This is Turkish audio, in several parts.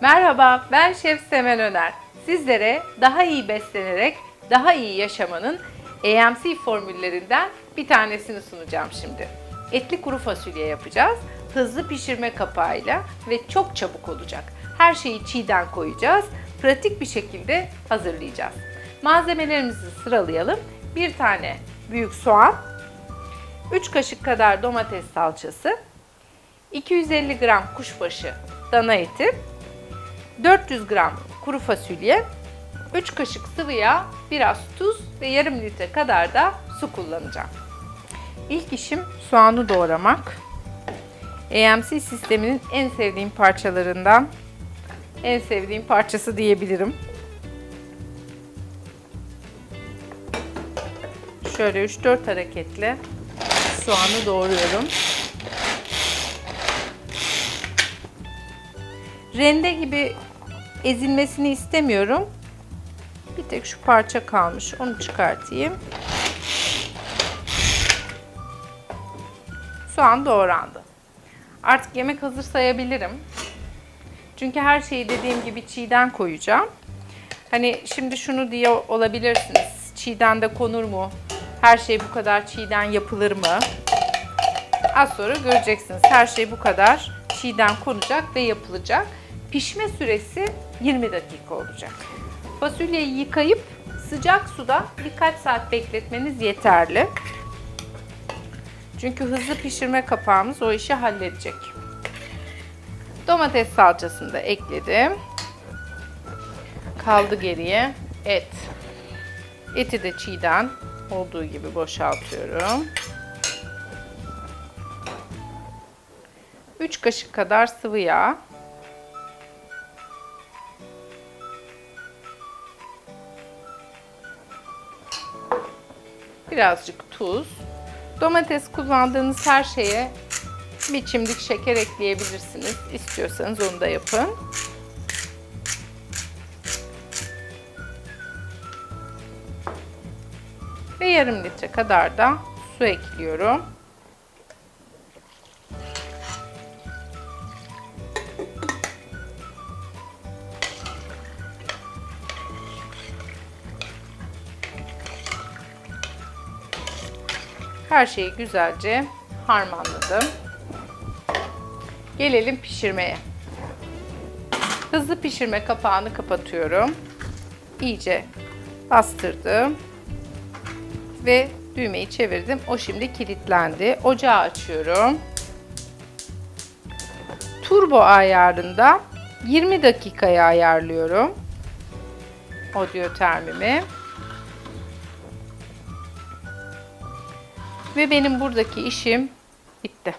Merhaba, ben Şef Semen Öner. Sizlere daha iyi beslenerek daha iyi yaşamanın AMC formüllerinden bir tanesini sunacağım şimdi. Etli kuru fasulye yapacağız. Hızlı pişirme kapağıyla ve çok çabuk olacak. Her şeyi çiğden koyacağız. Pratik bir şekilde hazırlayacağız. Malzemelerimizi sıralayalım. Bir tane büyük soğan, 3 kaşık kadar domates salçası, 250 gram kuşbaşı dana eti, 400 gram kuru fasulye, 3 kaşık sıvı yağ, biraz tuz ve yarım litre kadar da su kullanacağım. İlk işim soğanı doğramak. AMC sisteminin en sevdiğim parçalarından, en sevdiğim parçası diyebilirim. Şöyle 3-4 hareketle soğanı doğruyorum. Rende gibi ezilmesini istemiyorum. Bir tek şu parça kalmış. Onu çıkartayım. Soğan doğrandı. Artık yemek hazır sayabilirim. Çünkü her şeyi dediğim gibi çiğden koyacağım. Hani şimdi şunu diye olabilirsiniz. Çiğden de konur mu? Her şey bu kadar çiğden yapılır mı? Az sonra göreceksiniz. Her şey bu kadar çiğden konacak ve yapılacak. Pişme süresi 20 dakika olacak. Fasulyeyi yıkayıp sıcak suda birkaç saat bekletmeniz yeterli. Çünkü hızlı pişirme kapağımız o işi halledecek. Domates salçasını da ekledim. Kaldı geriye et. Eti de çiğden olduğu gibi boşaltıyorum. 3 kaşık kadar sıvı yağ. Birazcık tuz. Domates kullandığınız her şeye bir çimdik şeker ekleyebilirsiniz. İstiyorsanız onu da yapın. Ve yarım litre kadar da su ekliyorum. Her şeyi güzelce harmanladım. Gelelim pişirmeye. Hızlı pişirme kapağını kapatıyorum. İyice bastırdım. Ve düğmeyi çevirdim. O şimdi kilitlendi. Ocağı açıyorum. Turbo ayarında 20 dakikaya ayarlıyorum. Audio termimi. Ve benim buradaki işim bitti.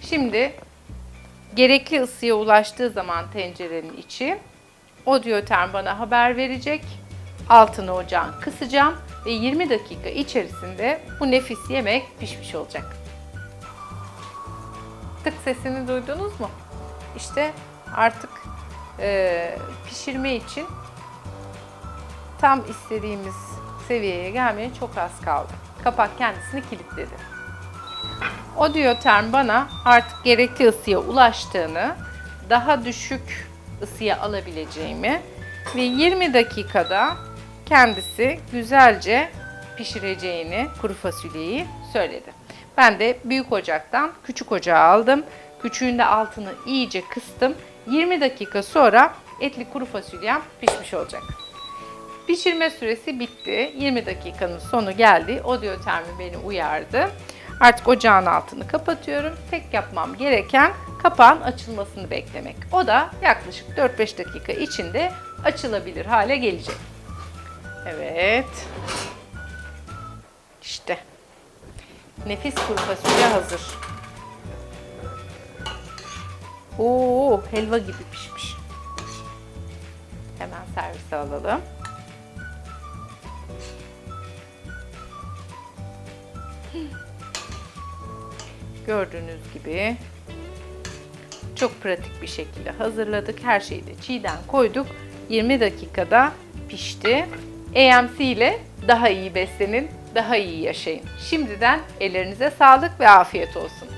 Şimdi gerekli ısıya ulaştığı zaman tencerenin içi Odioterm bana haber verecek. Altını ocağın kısacağım ve 20 dakika içerisinde bu nefis yemek pişmiş olacak. Tık sesini duydunuz mu? İşte artık e, pişirme için tam istediğimiz seviyeye gelmeye çok az kaldı. Kapak kendisini kilitledi. Odioterm bana artık gerekli ısıya ulaştığını, daha düşük ısıya alabileceğimi ve 20 dakikada kendisi güzelce pişireceğini kuru fasulyeyi söyledi. Ben de büyük ocaktan küçük ocağa aldım. Küçüğün de altını iyice kıstım. 20 dakika sonra etli kuru fasulyem pişmiş olacak. Pişirme süresi bitti. 20 dakikanın sonu geldi. Odiotermi beni uyardı. Artık ocağın altını kapatıyorum. Tek yapmam gereken kapağın açılmasını beklemek. O da yaklaşık 4-5 dakika içinde açılabilir hale gelecek. Evet. İşte. Nefis kuru fasulye hazır. Oo, helva gibi pişmiş. Hemen servise alalım. Gördüğünüz gibi çok pratik bir şekilde hazırladık. Her şeyi de çiğden koyduk. 20 dakikada pişti. AMC ile daha iyi beslenin, daha iyi yaşayın. Şimdiden ellerinize sağlık ve afiyet olsun.